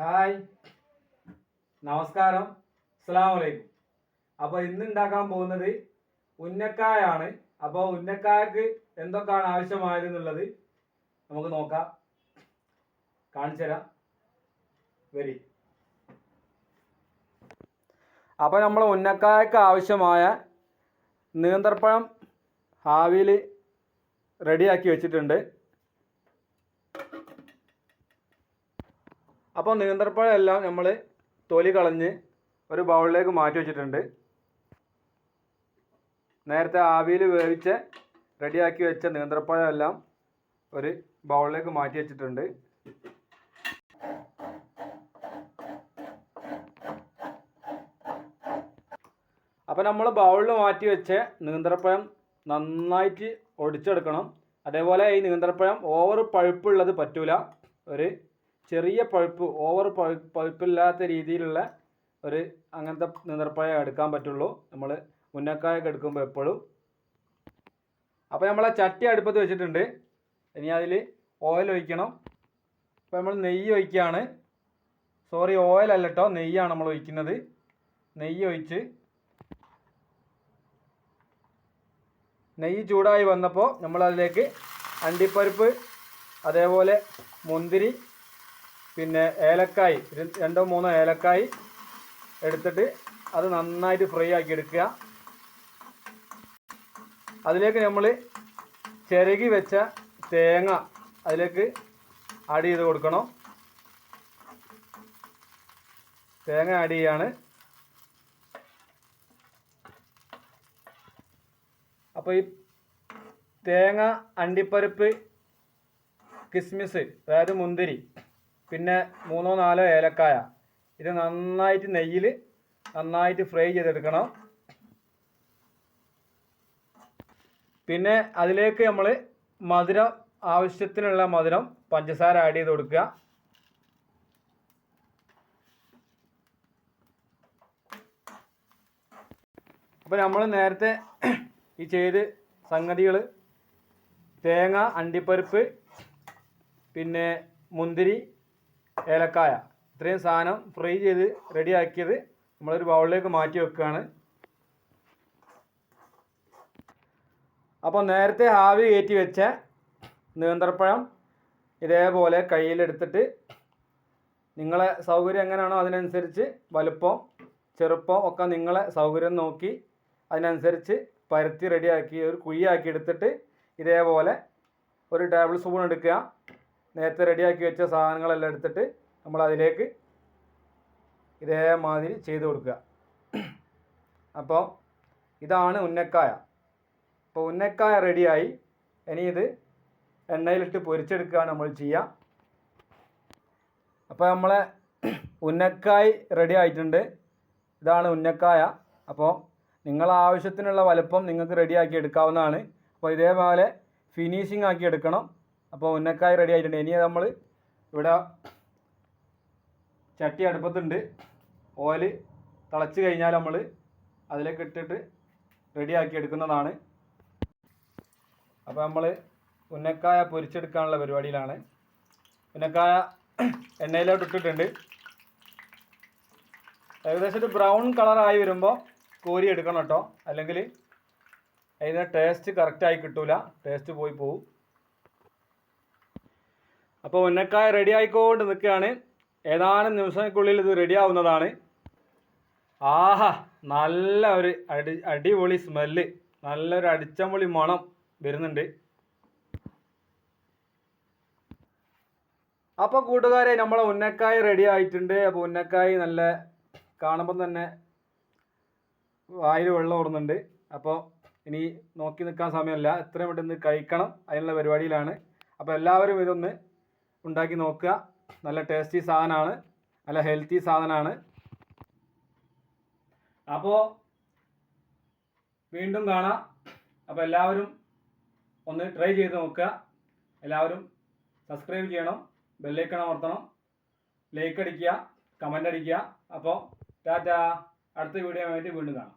Hi. നമസ്കാരം. അസ്സാമലൈക്കും അപ്പോൾ ഇന്ന് ഉണ്ടാക്കാൻ പോകുന്നത് ഉന്നക്കായാണ്. അപ്പോൾ ഉന്നക്കായക്ക് എന്തൊക്കെയാണ് ആവശ്യമായത് എന്നുള്ളത് നമുക്ക് നോക്കാം. കാണിച്ചു തരാം. വരി അപ്പോൾ നമ്മൾ ഉന്നക്കായക്ക് ആവശ്യമായ നീന്തർപ്പഴം ഹാവിയിൽ റെഡിയാക്കി വെച്ചിട്ടുണ്ട്. അപ്പോൾ നീന്തൽപ്പഴമെല്ലാം നമ്മൾ തൊലി കളഞ്ഞ് ഒരു ബൗളിലേക്ക് മാറ്റി വെച്ചിട്ടുണ്ട്. നേരത്തെ ആവിയിൽ വേവിച്ച് റെഡിയാക്കി വെച്ച നീന്തൽപ്പഴമെല്ലാം ഒരു ബൗളിലേക്ക് മാറ്റി വെച്ചിട്ടുണ്ട്. അപ്പോൾ നമ്മൾ ബൗളിൽ മാറ്റി വെച്ച് നീന്തൽപ്പഴം നന്നായിട്ട് ഒടിച്ചെടുക്കണം. അതേപോലെ ഈ നീന്തൽപ്പഴം ഓവർ പഴുപ്പുള്ളത് പറ്റൂല. ഒരു ചെറിയ പഴുപ്പ് ഓവർ പഴു പഴുപ്പില്ലാത്ത രീതിയിലുള്ള ഒരു അങ്ങനത്തെ നീന്തർപ്പഴം എടുക്കാൻ പറ്റുള്ളൂ. നമ്മൾ മുന്നക്കായൊക്കെ എടുക്കുമ്പോൾ എപ്പോഴും. അപ്പോൾ നമ്മൾ ചട്ടി അടുപ്പത്ത് വെച്ചിട്ടുണ്ട്. ഇനി അതിൽ ഓയിൽ ഒഴിക്കണം. അപ്പോൾ നമ്മൾ നെയ്യ് ഒഴിക്കുകയാണ് സോറി ഓയിൽ അല്ല കേട്ടോ നെയ്യാണ് നമ്മൾ ഒഴിക്കുന്നത്. നെയ്യ് ഒഴിച്ച് നെയ്യ് ചൂടായി വന്നപ്പോൾ നമ്മളതിലേക്ക് അണ്ടിപ്പരിപ്പ് അതേപോലെ മുന്തിരി പിന്നെ ഏലക്കായി രണ്ടോ മൂന്നോ ഏലക്കായി എടുത്തിട്ട് അത് നന്നായിട്ട് ഫ്രൈ ആക്കി എടുക്കുക. അതിലേക്ക് നമ്മൾ ചിരകി വെച്ച തേങ്ങ അതിലേക്ക് ആഡ് ചെയ്ത് കൊടുക്കണം. തേങ്ങ ആഡ് ചെയ്യാണ്. അപ്പോൾ ഈ തേങ്ങ അണ്ടിപ്പരിപ്പ് കിസ്മിസ് അതായത് മുന്തിരി പിന്നെ മൂന്നോ നാലോ ഏലക്കായ. ഇത് നന്നായിട്ട് നെയ്യിൽ നന്നായിട്ട് ഫ്രൈ ചെയ്തെടുക്കണം. പിന്നെ അതിലേക്ക് നമ്മൾ മധുരം ആവശ്യത്തിനുള്ള മധുരം പഞ്ചസാര ആഡ് ചെയ്ത് കൊടുക്കുക. അപ്പോൾ നമ്മൾ നേരത്തെ ഈ ചെയ്ത് സംഗതികൾ തേങ്ങ അണ്ടിപ്പരിപ്പ് പിന്നെ മുന്തിരി ഏലക്കായ. ഇത്രയും സാധനം ഫ്രൈ ചെയ്ത് റെഡിയാക്കിയത് നമ്മളൊരു ബൗളിലേക്ക് മാറ്റി വെക്കുകയാണ്. അപ്പോൾ നേരത്തെ ആവി കയറ്റി വെച്ച നീന്തർപ്പഴം ഇതേപോലെ കയ്യിലെടുത്തിട്ട് നിങ്ങളെ സൗകര്യം എങ്ങനെയാണോ അതിനനുസരിച്ച് വലുപ്പം ചെറുപ്പം ഒക്കെ നിങ്ങളെ സൗകര്യം നോക്കി അതിനനുസരിച്ച് പരത്തി റെഡിയാക്കി ഒരു കുഴിയാക്കി എടുത്തിട്ട് ഇതേപോലെ ഒരു ടേബിൾ സ്പൂൺ എടുക്കുക. നേരത്തെ റെഡിയാക്കി വെച്ച സാധനങ്ങളെല്ലാം എടുത്തിട്ട് നമ്മൾ അതിലേക്ക് ഇതേമാതിരി ചെയ്ത് കൊടുക്കുക. അപ്പോൾ ഇതാണ് ഉന്നക്കായ. അപ്പോൾ ഉന്നക്കായ റെഡിയായി. ഇനി ഇത് എണ്ണയിലിട്ട് പൊരിച്ചെടുക്കുകയാണ് നമ്മൾ ചെയ്യുക. അപ്പോൾ നമ്മളെ ഉന്നക്കായ റെഡി ആയിട്ടുണ്ട്. ഇതാണ് ഉന്നക്കായ. അപ്പോൾ നിങ്ങൾ ആവശ്യത്തിനുള്ള വലുപ്പം നിങ്ങൾക്ക് റെഡിയാക്കി എടുക്കാവുന്നതാണ്. അപ്പോൾ ഇതേപോലെ ഫിനിഷിംഗ് ആക്കി എടുക്കണം. അപ്പോൾ ഉന്നക്കായ് റെഡി ആയിട്ടുണ്ട്. ഇനി നമ്മൾ ഇവിടെ ചട്ടി അടുപ്പത്തുണ്ട്. ഓയിൽ തിളച്ച് കഴിഞ്ഞാൽ നമ്മൾ അതിലേക്ക് ഇട്ടിട്ട് റെഡിയാക്കി എടുക്കുന്നതാണ്. അപ്പോൾ നമ്മൾ ഉന്നക്കായ പൊരിച്ചെടുക്കാനുള്ള പരിപാടിയിലാണ്. ഉന്നക്കായ എണ്ണയിലോട്ട് ഇട്ടിട്ടുണ്ട്. ഏകദേശം ഒരു ബ്രൗൺ കളറായി വരുമ്പോൾ കോരി എടുക്കണം കേട്ടോ. അല്ലെങ്കിൽ അതിന്റെ ടേസ്റ്റ് കറക്റ്റായി കിട്ടൂല. ടേസ്റ്റ് പോയി പോവും. അപ്പോൾ ഉന്നക്കായ റെഡി ആയിക്കൊണ്ട് നിൽക്കുകയാണ്. ഏതാനും നിമിഷങ്ങൾക്കുള്ളിൽ ഇത് റെഡി ആവുന്നതാണ്. ആഹാ നല്ല ഒരു അടി അടിപൊളി സ്മെല്ല് നല്ലൊരു അടിച്ചമ്പൊളി മണം വരുന്നുണ്ട്. അപ്പോൾ കൂട്ടുകാരെ നമ്മളെ ഉന്നക്കായ റെഡി ആയിട്ടുണ്ട്. അപ്പോൾ ഉന്നക്കായ നല്ല കാണുമ്പം തന്നെ വായിൽ വെള്ളം ഓടുന്നുണ്ട് അപ്പോൾ ഇനി നോക്കി നിൽക്കാൻ സമയമല്ല. എത്രയും പെട്ടെന്ന് കഴിക്കണം. അതിനുള്ള പരിപാടിയിലാണ്. അപ്പോൾ എല്ലാവരും ഇതൊന്ന് ഉണ്ടാക്കി നോക്കുക. നല്ല ടേസ്റ്റി സാധനമാണ്. നല്ല ഹെൽത്തി സാധനമാണ്. അപ്പോൾ വീണ്ടും കാണാം. അപ്പോൾ എല്ലാവരും ഒന്ന് ട്രൈ ചെയ്ത് നോക്കുക. എല്ലാവരും സബ്സ്ക്രൈബ് ചെയ്യണം. ബെല്ലൈക്കൺ അമർത്തണം. ലൈക്ക് അടിക്കുക. കമന്റ് അടിക്കുക. അപ്പോൾ ടാറ്റ. അടുത്ത വീഡിയോ ആയിട്ട് വീണ്ടും കാണാം.